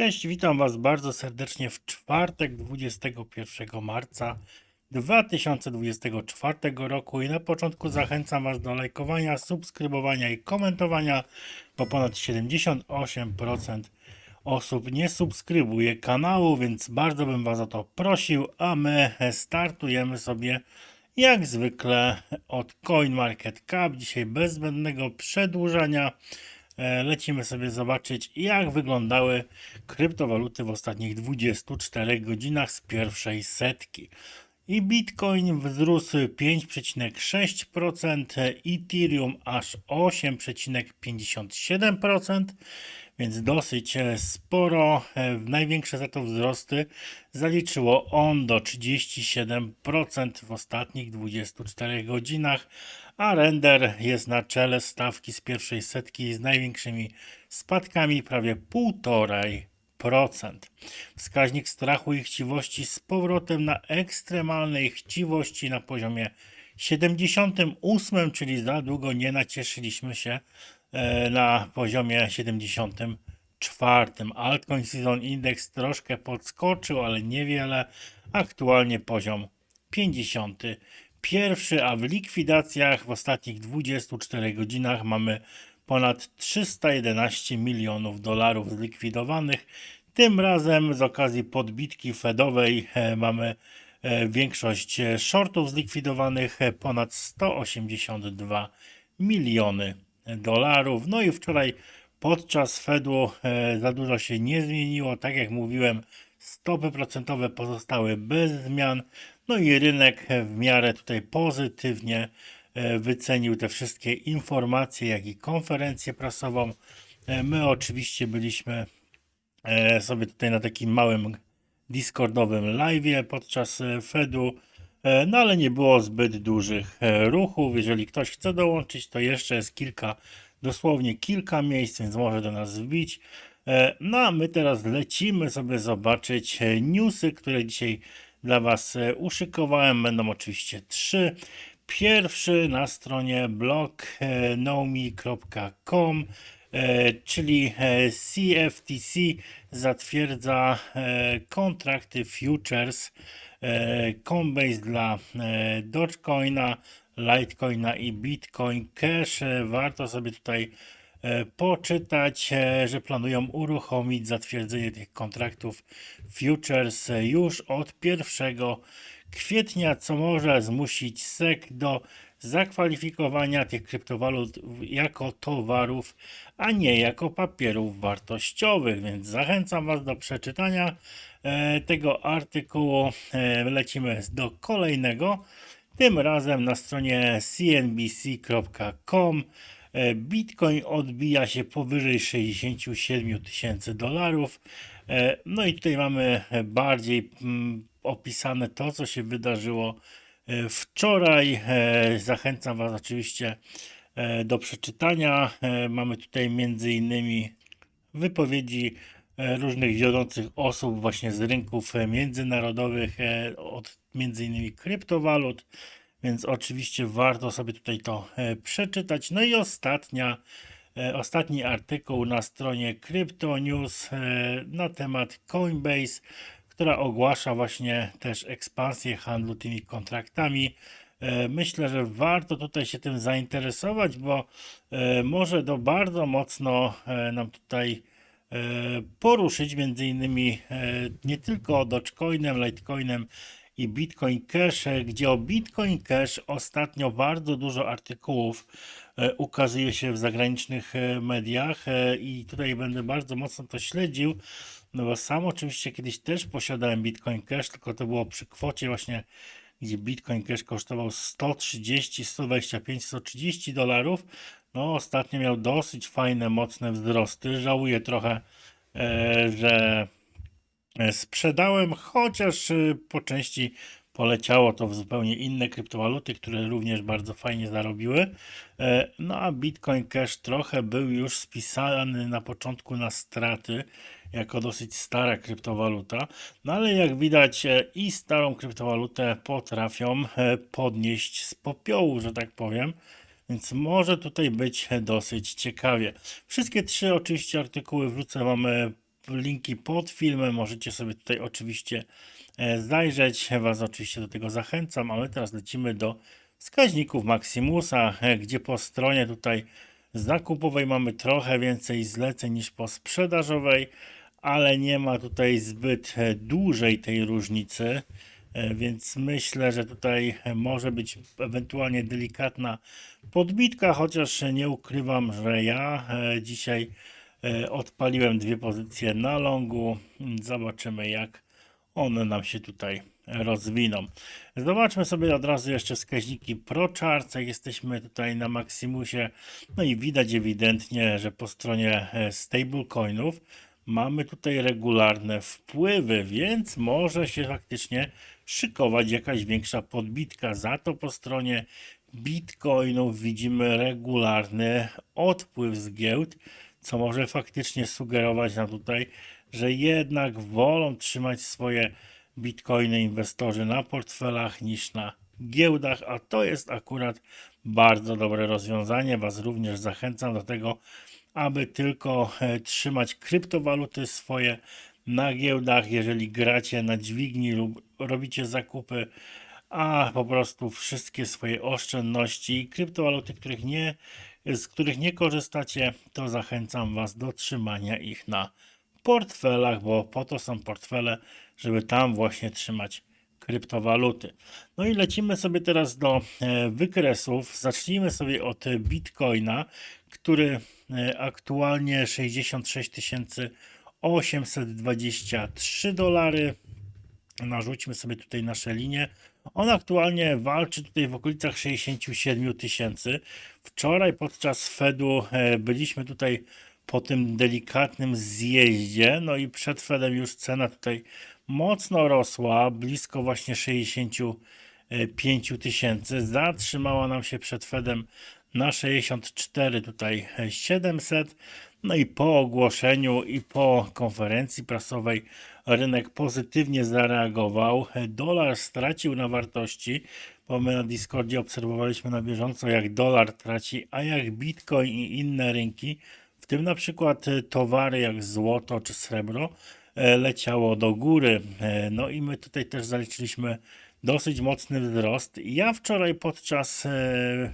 Cześć, witam Was bardzo serdecznie w czwartek 21 marca 2024 roku i na początku zachęcam Was do lajkowania, subskrybowania i komentowania, bo ponad 78% osób nie subskrybuje kanału, więc bardzo bym Was o to prosił, a my startujemy sobie jak zwykle od CoinMarketCap. Dzisiaj bez zbędnego przedłużania lecimy sobie zobaczyć, jak wyglądały kryptowaluty w ostatnich 24 godzinach z pierwszej setki. I Bitcoin wzrósł 5,6%, Ethereum aż 8,57%, więc dosyć e, sporo. E, Największe za to wzrosty zaliczyło on do 37% w ostatnich 24 godzinach, a render jest na czele stawki z pierwszej setki z największymi spadkami prawie 1,5%. Wskaźnik strachu i chciwości z powrotem na ekstremalnej chciwości na poziomie 78, czyli za długo nie nacieszyliśmy się e, na poziomie 74. Altcoin Season Index troszkę podskoczył, ale niewiele. Aktualnie poziom 51, a w likwidacjach w ostatnich 24 godzinach mamy ponad 311 milionów dolarów zlikwidowanych. Tym razem z okazji podbitki Fedowej e, mamy e, większość shortów zlikwidowanych, e, ponad 182 miliony dolarów. No i wczoraj podczas Fedu za dużo się nie zmieniło. Tak jak mówiłem, stopy procentowe pozostały bez zmian. No i rynek w miarę tutaj pozytywnie e, wycenił te wszystkie informacje, jak i konferencję prasową. E, My oczywiście byliśmy e, sobie tutaj na takim małym Discordowym live'ie podczas Fedu, no ale nie było zbyt dużych ruchów. Jeżeli ktoś chce dołączyć, to jeszcze jest kilka, dosłownie kilka miejsc, więc może do nas wbić. No a my teraz lecimy sobie zobaczyć newsy, które dzisiaj dla Was e, uszykowałem. Będą oczywiście trzy. Pierwszy na stronie blog.nomi.com, e, czyli e, CFTC zatwierdza kontrakty futures Coinbase dla Dogecoina, Litecoina i Bitcoin Cash. Warto sobie tutaj poczytać, e, że planują uruchomić zatwierdzenie tych kontraktów futures e, już od 1 kwietnia, co może zmusić SEC do zakwalifikowania tych kryptowalut jako towarów, a nie jako papierów wartościowych. Więc zachęcam Was do przeczytania e, tego artykułu. E, lecimy do kolejnego. Tym razem na stronie cnbc.com e, Bitcoin odbija się powyżej 67 tysięcy dolarów. E, No i tutaj mamy e, bardziej mm, opisane to, co się wydarzyło e, wczoraj. E, Zachęcam Was oczywiście e, do przeczytania. E, Mamy tutaj między innymi wypowiedzi e, różnych wiodących osób właśnie z rynków e, międzynarodowych, e, od między innymi kryptowalut, więc oczywiście warto sobie tutaj to e, przeczytać. No i ostatnia, e, ostatni artykuł na stronie Crypto News e, na temat Coinbase, która ogłasza właśnie też ekspansję handlu tymi kontraktami. Myślę, że warto tutaj się tym zainteresować, bo może to bardzo mocno nam tutaj poruszyć między innymi nie tylko Dogecoinem, Litecoinem i Bitcoin Cash, e, gdzie o Bitcoin Cash ostatnio bardzo dużo artykułów e, ukazuje się w zagranicznych e, mediach i tutaj będę bardzo mocno to śledził, no bo sam oczywiście kiedyś też posiadałem Bitcoin Cash, tylko to było przy kwocie właśnie gdzie Bitcoin Cash kosztował 130, 125, 130 dolarów. No, ostatnio miał dosyć fajne, mocne wzrosty. Żałuję trochę, że sprzedałem, chociaż e, po części poleciało to w zupełnie inne kryptowaluty, które również bardzo fajnie zarobiły. E, No a Bitcoin Cash trochę był już spisany na początku na straty, jako dosyć stara kryptowaluta. No ale jak widać e, i starą kryptowalutę potrafią e, podnieść z popiołu, że tak powiem. Więc może tutaj być dosyć ciekawie. Wszystkie trzy oczywiście artykuły wrzucę Wam e, linki pod filmem. Możecie sobie tutaj oczywiście e, zajrzeć. Was oczywiście do tego zachęcam, ale teraz lecimy do wskaźników Maximusa, e, gdzie po stronie tutaj zakupowej mamy trochę więcej zleceń niż po sprzedażowej, ale nie ma tutaj zbyt e, dużej tej różnicy. Więc myślę, że tutaj może być ewentualnie delikatna podbitka, chociaż nie ukrywam, że ja dzisiaj odpaliłem dwie pozycje na longu. Zobaczymy, jak one nam się tutaj rozwiną. Zobaczmy sobie od razu jeszcze wskaźniki ProCharts. Jesteśmy tutaj na Maximusie. No i widać ewidentnie, że po stronie e, stablecoinów mamy tutaj regularne wpływy, więc może się faktycznie szykować jakaś większa podbitka. Za to po stronie bitcoinów widzimy regularny odpływ z giełd, co może faktycznie sugerować nam tutaj, że jednak wolą trzymać swoje bitcoiny inwestorzy na portfelach niż na giełdach, a to jest akurat bardzo dobre rozwiązanie. Was również zachęcam do tego, aby tylko e, trzymać kryptowaluty swoje na giełdach, jeżeli gracie na dźwigni lub robicie zakupy, a po prostu wszystkie swoje oszczędności i kryptowaluty, których nie, z których nie korzystacie, to zachęcam Was do trzymania ich na portfelach, bo po to są portfele, żeby tam właśnie trzymać kryptowaluty. No i lecimy sobie teraz do e, wykresów. Zacznijmy sobie od Bitcoina, który e, aktualnie 66 823 dolary. Narzućmy sobie tutaj nasze linie. On aktualnie walczy tutaj w okolicach 67 tysięcy. Wczoraj podczas Fedu e, byliśmy tutaj po tym delikatnym zjeździe, no i przed Fedem już cena tutaj mocno rosła, blisko właśnie 65 tysięcy. Zatrzymała nam się przed Fedem na 64 tutaj 700. No i po ogłoszeniu i po konferencji prasowej rynek pozytywnie zareagował. Dolar stracił na wartości, bo my na Discordzie obserwowaliśmy na bieżąco jak dolar traci, a jak Bitcoin i inne rynki, w tym na przykład towary jak złoto czy srebro, e, leciało do góry. E, No i my tutaj też zaliczyliśmy dosyć mocny wzrost. Ja wczoraj podczas e,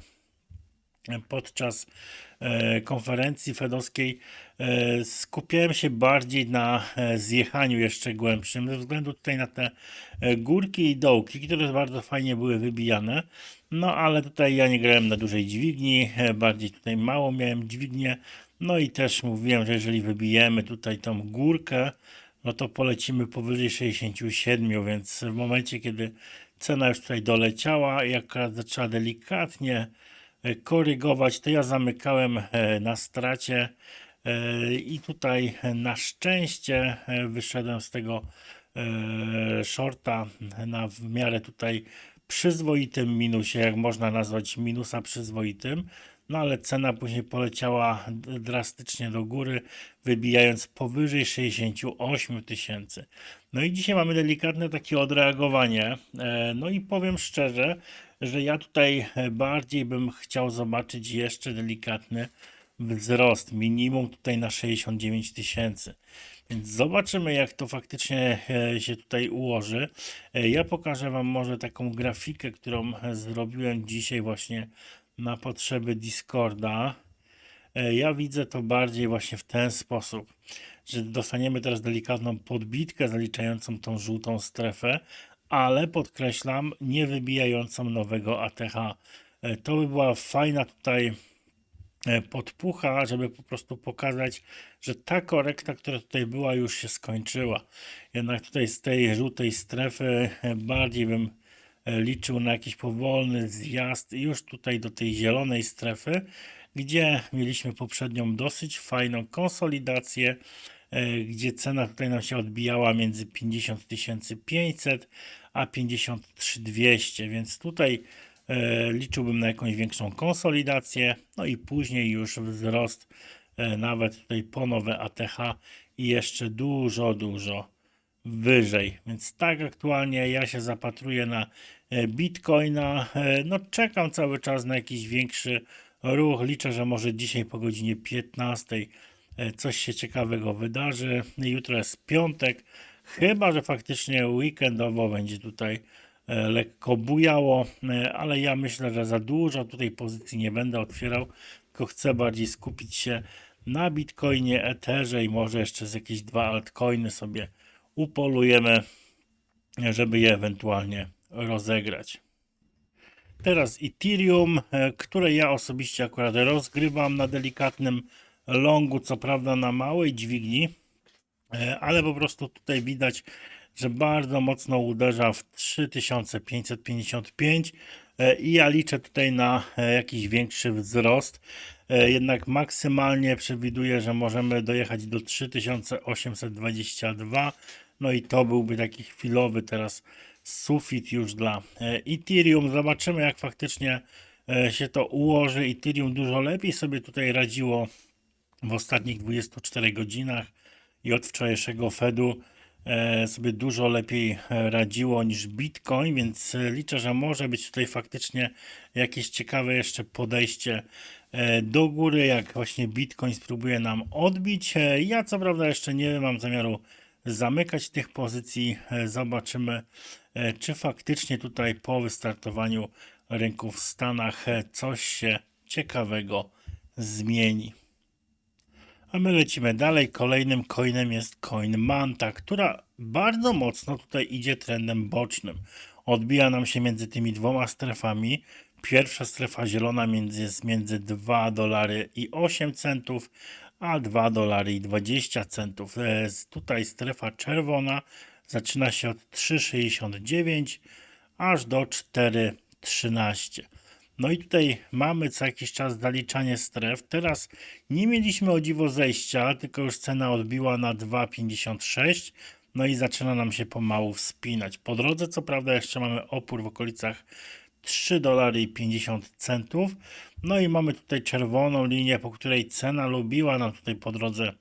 podczas e, konferencji fedowskiej e, skupiałem się bardziej na e, zjechaniu jeszcze głębszym, ze względu tutaj na te górki i dołki, które bardzo fajnie były wybijane. No ale tutaj ja nie grałem na dużej dźwigni, bardziej tutaj mało miałem dźwignię. No i też mówiłem, że jeżeli wybijemy tutaj tą górkę, no to polecimy powyżej 67, więc w momencie, kiedy cena już tutaj doleciała i zaczęła delikatnie korygować, to ja zamykałem e, na stracie e, i tutaj e, na szczęście e, wyszedłem z tego e, shorta na w miarę tutaj przyzwoitym minusie, jak można nazwać minusa przyzwoitym. No ale cena później poleciała drastycznie do góry, wybijając powyżej 68 tysięcy. No i dzisiaj mamy delikatne takie odreagowanie. E, No i powiem szczerze, że ja tutaj e, bardziej bym chciał zobaczyć jeszcze delikatny wzrost, minimum tutaj na 69 tysięcy. Więc zobaczymy, jak to faktycznie e, się tutaj ułoży. E, Ja pokażę Wam może taką grafikę, którą zrobiłem dzisiaj właśnie na potrzeby Discorda. Ja widzę to bardziej właśnie w ten sposób, że dostaniemy teraz delikatną podbitkę zaliczającą tą żółtą strefę, ale podkreślam, nie wybijającą nowego ATH. E, To by była fajna tutaj e, podpucha, żeby po prostu pokazać, że ta korekta, która tutaj była, już się skończyła. Jednak tutaj z tej żółtej strefy e, bardziej bym liczył na jakiś powolny zjazd już tutaj do tej zielonej strefy, gdzie mieliśmy poprzednią dosyć fajną konsolidację, gdzie cena tutaj nam się odbijała między 50 500 a 53 200, więc tutaj e, liczyłbym na jakąś większą konsolidację, no i później już wzrost e, nawet tutaj po nowe ATH i jeszcze dużo, dużo wyżej. Więc tak aktualnie ja się zapatruję na e, Bitcoina. E, No czekam cały czas na jakiś większy ruch. Liczę, że może dzisiaj po godzinie 15 e, coś się ciekawego wydarzy. Jutro jest piątek, chyba że faktycznie weekendowo będzie tutaj e, lekko bujało, e, ale ja myślę, że za dużo tutaj pozycji nie będę otwierał, tylko chcę bardziej skupić się na Bitcoinie, Etherze i może jeszcze z jakieś dwa altcoiny sobie upolujemy, żeby je ewentualnie rozegrać. Teraz Ethereum, e, które ja osobiście akurat rozgrywam na delikatnym longu, co prawda na małej dźwigni, e, ale po prostu tutaj widać, że bardzo mocno uderza w 3555 e, i ja liczę tutaj na jakiś większy wzrost. Jednak maksymalnie przewiduję, że możemy dojechać do 3822. No i to byłby taki chwilowy teraz sufit już dla Ethereum. Zobaczymy, jak faktycznie się to ułoży. Ethereum dużo lepiej sobie tutaj radziło w ostatnich 24 godzinach i od wczorajszego Fedu sobie dużo lepiej radziło niż Bitcoin, więc liczę, że może być tutaj faktycznie jakieś ciekawe jeszcze podejście do góry, jak właśnie Bitcoin spróbuje nam odbić. Ja co prawda jeszcze nie mam zamiaru zamykać tych pozycji. Zobaczymy, czy faktycznie tutaj po wystartowaniu rynku w Stanach coś się ciekawego zmieni. A my lecimy dalej. Kolejnym coinem jest coin Manta, która bardzo mocno tutaj idzie trendem bocznym. Odbija nam się między tymi dwoma strefami. Pierwsza strefa zielona między, jest między 2 dolary i 8 centów, a 2 dolary i 20 centów. E, tutaj strefa czerwona zaczyna się od 3,69 aż do 4,13. No i tutaj mamy co jakiś czas zaliczanie stref. Teraz nie mieliśmy o dziwo zejścia, tylko już cena odbiła na 2,56. No i zaczyna nam się pomału wspinać. Po drodze co prawda jeszcze mamy opór w okolicach 3 dolary i 50 centów. No i mamy tutaj czerwoną linię, po której cena lubiła nam tutaj po drodze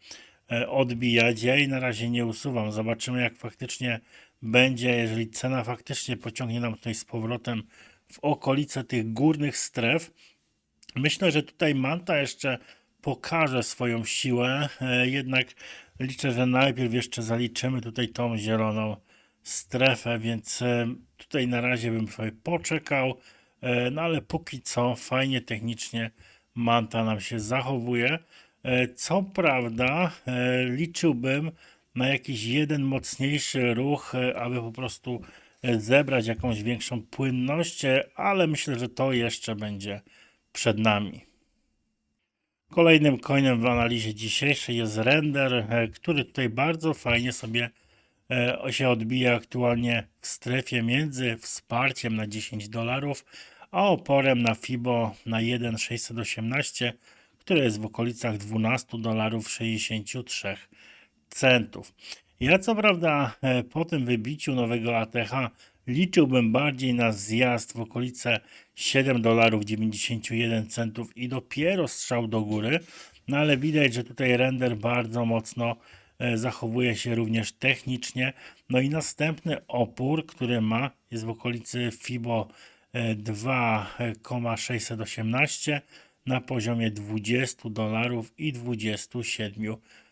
e, odbijać. Ja jej na razie nie usuwam. Zobaczymy jak faktycznie będzie, jeżeli cena faktycznie pociągnie nam tutaj z powrotem w okolice tych górnych stref. Myślę, że tutaj Manta jeszcze pokaże swoją siłę, e, jednak liczę, że najpierw jeszcze zaliczymy tutaj tą zieloną strefę, więc e, tutaj na razie bym sobie poczekał, e, no ale póki co fajnie technicznie Manta nam się zachowuje. Co prawda liczyłbym na jakiś jeden mocniejszy ruch, aby po prostu zebrać jakąś większą płynność, ale myślę, że to jeszcze będzie przed nami. Kolejnym coinem w analizie dzisiejszej jest render, e, który tutaj bardzo fajnie sobie e, się odbija aktualnie w strefie między wsparciem na 10 dolarów, a oporem na FIBO na 1,618, które jest w okolicach 12 dolarów 63 centów. Ja co prawda e, po tym wybiciu nowego ATH liczyłbym bardziej na zjazd w okolice 7 dolarów 91 centów i dopiero strzał do góry, no ale widać, że tutaj render bardzo mocno e, zachowuje się również technicznie. No i następny opór, który ma, jest w okolicy FIBO 2,618 e, na poziomie 20 dolarów i 27 centów.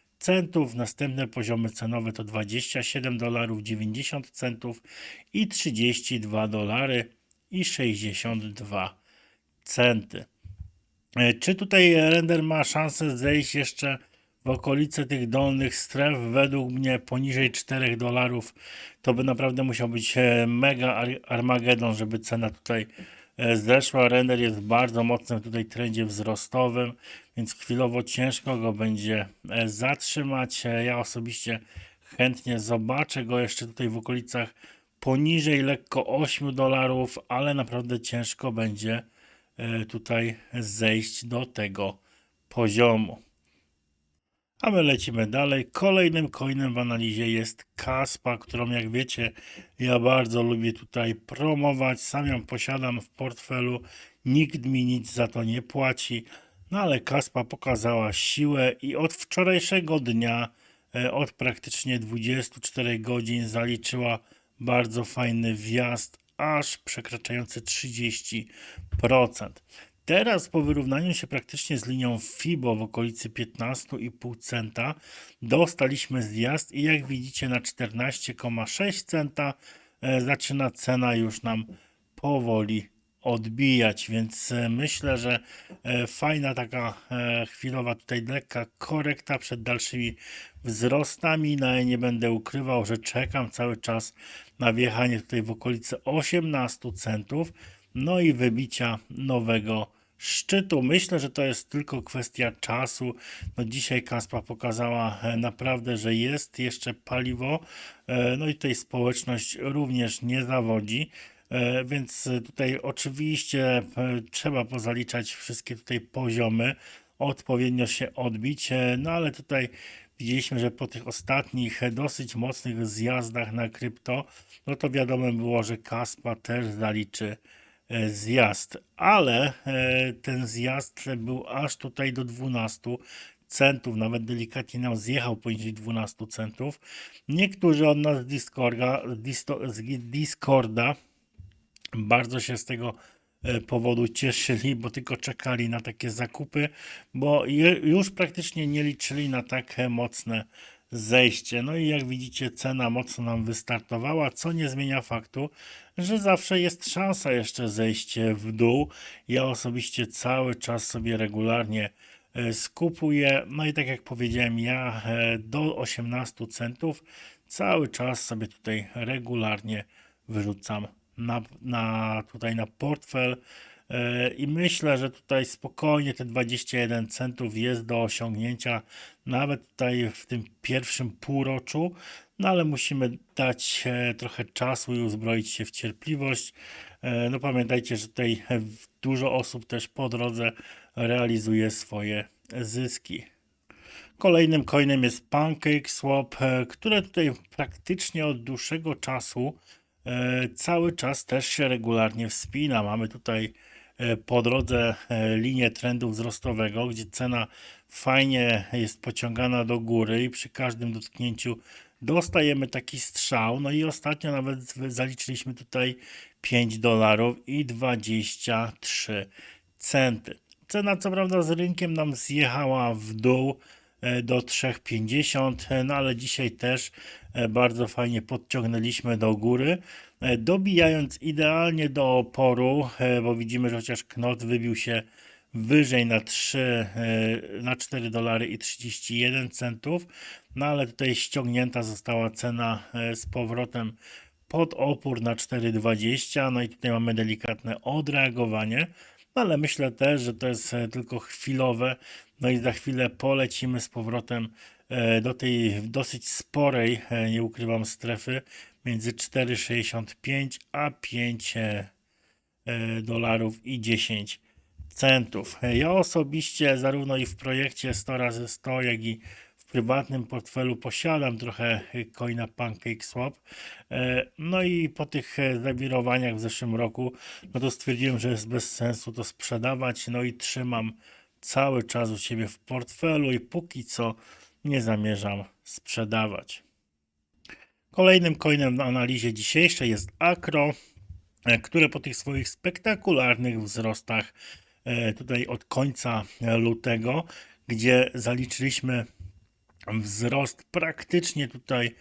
Następne poziomy cenowe to 27 dolarów 90 centów i 32 dolary i 62 centy. E, czy tutaj render ma szansę zejść jeszcze w okolice tych dolnych stref? Według mnie poniżej 4 dolarów to by naprawdę musiał być e, mega Armagedon, żeby cena tutaj zeszła. Render jest w bardzo mocnym tutaj trendzie wzrostowym, więc chwilowo ciężko go będzie e, zatrzymać. E, ja osobiście chętnie zobaczę go jeszcze tutaj w okolicach poniżej lekko 8 dolarów, ale naprawdę ciężko będzie tutaj zejść do tego poziomu. A my lecimy dalej. Kolejnym coinem w analizie jest Kaspa, którą jak wiecie ja bardzo lubię tutaj promować. Sam ją posiadam w portfelu. Nikt mi nic za to nie płaci. No ale Kaspa pokazała siłę i od wczorajszego dnia, e, od praktycznie 24 godzin zaliczyła bardzo fajny wjazd, aż przekraczający 30%. Teraz po wyrównaniu się praktycznie z linią FIBO w okolicy 15,5 centa dostaliśmy zjazd i jak widzicie na 14,6 centa e, zaczyna cena już nam powoli odbijać, więc e, myślę, że e, fajna taka chwilowa tutaj lekka korekta przed dalszymi wzrostami. No ja nie będę ukrywał, że czekam cały czas na wjechanie tutaj w okolice 18 centów, no i wybicia nowego szczytu. Myślę, że to jest tylko kwestia czasu. No dzisiaj Kaspa pokazała e, naprawdę, że jest jeszcze paliwo. E, No i tutaj społeczność również nie zawodzi. E, Więc tutaj oczywiście trzeba pozaliczać wszystkie tutaj poziomy, odpowiednio się odbić, no ale tutaj widzieliśmy, że po tych ostatnich dosyć mocnych zjazdach na krypto, no to wiadomo było, że Kaspa też zaliczy zjazd, ale e, ten zjazd był aż tutaj do 12 centów, nawet delikatnie nam zjechał poniżej 12 centów. Niektórzy od nas z Discorda, z Discorda bardzo się z tego e, powodu cieszyli, bo tylko czekali na takie zakupy, bo już praktycznie nie liczyli na tak e, mocne zejście. No i jak widzicie, cena mocno nam wystartowała, co nie zmienia faktu, że zawsze jest szansa jeszcze zejście w dół. Ja osobiście cały czas sobie regularnie e, skupuję. No i tak jak powiedziałem, ja e, do 18 centów cały czas sobie tutaj regularnie wyrzucam na, na tutaj na portfel i myślę, że tutaj spokojnie te 21 centów jest do osiągnięcia nawet tutaj w tym pierwszym półroczu, no ale musimy dać e, trochę czasu i uzbroić się w cierpliwość. E, No pamiętajcie, że tutaj e, dużo osób też po drodze realizuje swoje zyski. Kolejnym coinem jest PancakeSwap, e, które tutaj praktycznie od dłuższego czasu e, cały czas też się regularnie wspina. Mamy tutaj e, po drodze e, linię trendu wzrostowego, gdzie cena fajnie jest pociągana do góry i przy każdym dotknięciu dostajemy taki strzał. No i ostatnio nawet zaliczyliśmy tutaj 5 dolarów i 23 centy. Cena co prawda z rynkiem nam zjechała w dół e, do 3,50, e, no ale dzisiaj też e, bardzo fajnie podciągnęliśmy do góry, e, dobijając idealnie do oporu, e, bo widzimy, że chociaż knot wybił się wyżej na 3, e, na 4 dolary i 31 centów, no ale tutaj ściągnięta została cena e, z powrotem pod opór na 4,20, no i tutaj mamy delikatne odreagowanie, ale myślę też, że to jest e, tylko chwilowe, no i za chwilę polecimy z powrotem e, do tej dosyć sporej, e, nie ukrywam, strefy między 4,65 a 5 e, e, dolarów i 10 centów. Ja osobiście zarówno i w projekcie 100 razy 100 jak i prywatnym portfelu posiadam trochę coina PancakeSwap. E, No i po tych e, zawirowaniach w zeszłym roku, no to stwierdziłem, że jest bez sensu to sprzedawać, no i trzymam cały czas u siebie w portfelu i póki co nie zamierzam sprzedawać. Kolejnym coinem w analizie dzisiejszej jest Akro, e, które po tych swoich spektakularnych wzrostach tutaj od końca lutego, gdzie zaliczyliśmy wzrost praktycznie tutaj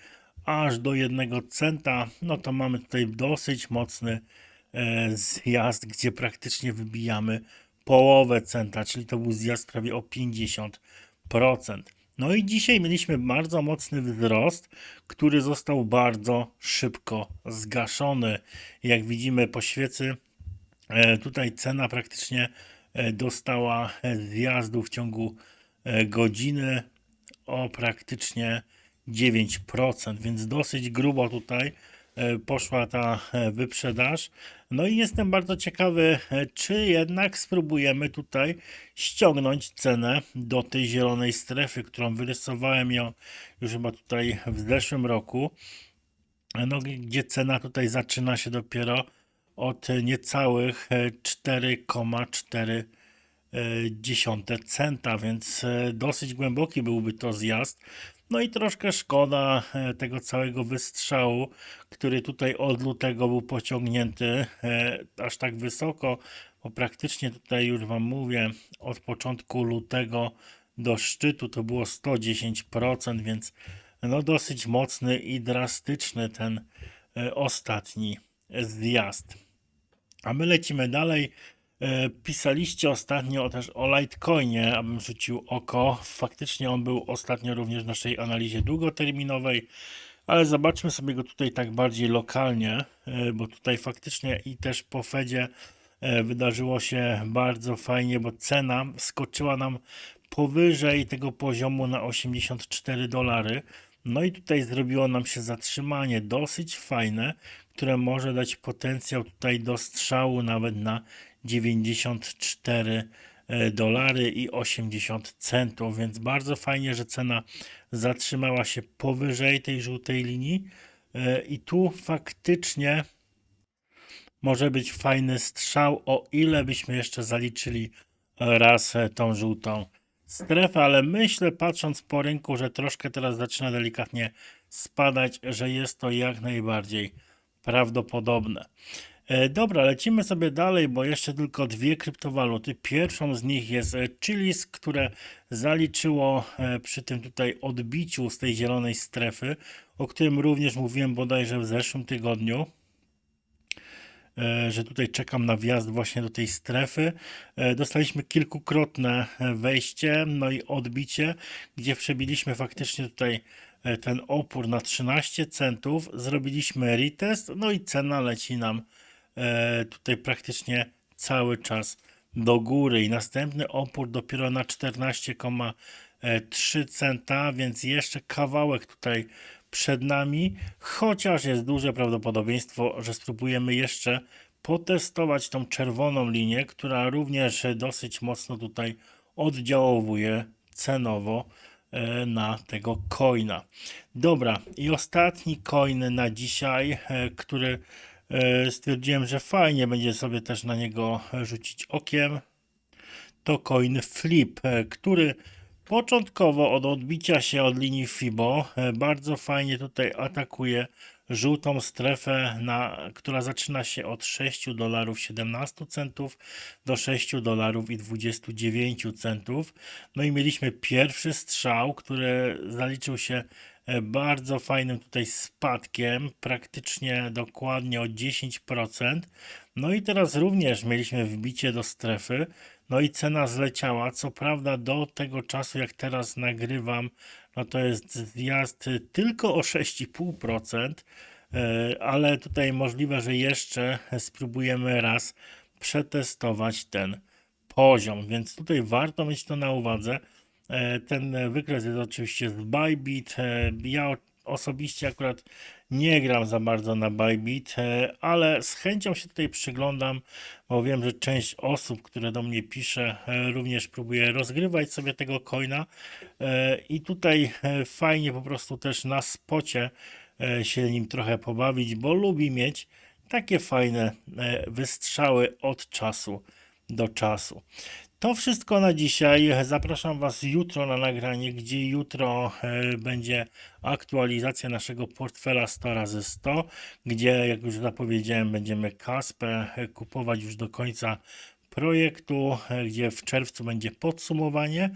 aż do jednego centa, no to mamy tutaj dosyć mocny e, zjazd, gdzie praktycznie wybijamy połowę centa, czyli to był zjazd prawie o 50%. No i dzisiaj mieliśmy bardzo mocny wzrost, który został bardzo szybko zgaszony. Jak widzimy po świecy, E, Tutaj cena praktycznie e, dostała zjazdu w ciągu godziny o praktycznie 9%, więc dosyć grubo tutaj e, poszła ta e, wyprzedaż. No i jestem bardzo ciekawy, e, czy jednak spróbujemy tutaj ściągnąć cenę do tej zielonej strefy, którą wyrysowałem ją już chyba tutaj w zeszłym roku no, gdzie cena tutaj zaczyna się dopiero od niecałych e, 4,4 dziesiąte centa, więc e, dosyć głęboki byłby to zjazd. No i troszkę szkoda e, tego całego wystrzału, który tutaj od lutego był pociągnięty e, aż tak wysoko, bo praktycznie tutaj już Wam mówię, od początku lutego do szczytu to było 110%, więc no dosyć mocny i drastyczny ten ostatni zjazd. A my lecimy dalej. E, Pisaliście ostatnio też o Litecoinie, abym rzucił oko. Faktycznie on był ostatnio również w naszej analizie długoterminowej, ale zobaczmy sobie go tutaj tak bardziej lokalnie, e, bo tutaj faktycznie i też po Fedzie e, wydarzyło się bardzo fajnie, bo cena skoczyła nam powyżej tego poziomu na 84 dolary. No i tutaj zrobiło nam się zatrzymanie dosyć fajne, które może dać potencjał tutaj do strzału nawet na 94 e, dolary i 80 centów, więc bardzo fajnie, że cena zatrzymała się powyżej tej żółtej linii. E, i tu faktycznie może być fajny strzał, o ile byśmy jeszcze zaliczyli raz e, tą żółtą strefę, ale myślę, patrząc po rynku, że troszkę teraz zaczyna delikatnie spadać, że jest to jak najbardziej prawdopodobne. E, Dobra, lecimy sobie dalej, bo jeszcze tylko dwie kryptowaluty. Pierwszą z nich jest e, Chilis, które zaliczyło e, przy tym tutaj odbiciu z tej zielonej strefy, o którym również mówiłem bodajże w zeszłym tygodniu że tutaj czekam na wjazd właśnie do tej strefy. Dostaliśmy kilkukrotne wejście, no i odbicie, gdzie przebiliśmy faktycznie tutaj ten opór na 13 centów. Zrobiliśmy retest, no i cena leci nam e, tutaj praktycznie cały czas do góry i następny opór dopiero na 14,3 centa, więc jeszcze kawałek tutaj przed nami, chociaż jest duże prawdopodobieństwo, że spróbujemy jeszcze potestować tą czerwoną linię, która również dosyć mocno tutaj oddziałowuje cenowo e, na tego coina. Dobra, i ostatni coin na dzisiaj, e, który e, stwierdziłem, że fajnie będzie sobie też na niego rzucić okiem. To coin Flip, e, który początkowo od odbicia się od linii FIBO e, bardzo fajnie tutaj atakuje żółtą strefę, na, która zaczyna się od 6 dolarów 17 centów do 6 dolarów i 29 centów. No i mieliśmy pierwszy strzał, który zaliczył się bardzo fajnym tutaj spadkiem, praktycznie dokładnie o 10%. No i teraz również mieliśmy wbicie do strefy, no i cena zleciała. Co prawda do tego czasu, jak teraz nagrywam, no to jest zjazd tylko o 6,5%, e, ale tutaj możliwe, że jeszcze spróbujemy raz przetestować ten poziom, więc tutaj warto mieć to na uwadze. E, Ten wykres jest oczywiście z Bybit. E, Ja osobiście akurat nie gram za bardzo na Bybit, e, ale z chęcią się tutaj przyglądam, bo wiem, że część osób, które do mnie pisze, również próbuje rozgrywać sobie tego coina i tutaj fajnie po prostu też na spocie się nim trochę pobawić, bo lubi mieć takie fajne wystrzały od czasu do czasu. To wszystko na dzisiaj. Zapraszam Was jutro na nagranie, gdzie jutro e, będzie aktualizacja naszego portfela 100 razy 100, gdzie, jak już zapowiedziałem, będziemy Kaspę e, kupować już do końca projektu, e, gdzie w czerwcu będzie podsumowanie.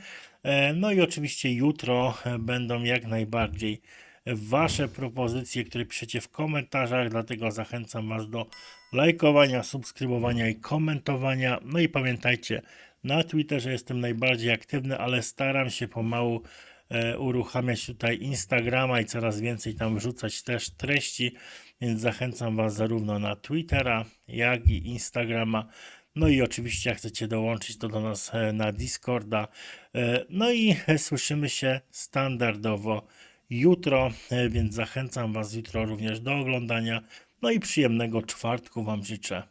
No i oczywiście jutro będą jak najbardziej Wasze propozycje, które piszecie w komentarzach, dlatego zachęcam Was do lajkowania, subskrybowania i komentowania. No i pamiętajcie, na Twitterze jestem najbardziej aktywny, ale staram się pomału e, uruchamiać tutaj Instagrama i coraz więcej tam wrzucać też treści, więc zachęcam Was zarówno na Twittera, jak i Instagrama. No i oczywiście, jak chcecie dołączyć, to do nas e, na Discorda. E, No i słyszymy się standardowo jutro, więc zachęcam Was jutro również do oglądania. No i przyjemnego czwartku Wam życzę.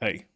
Hej.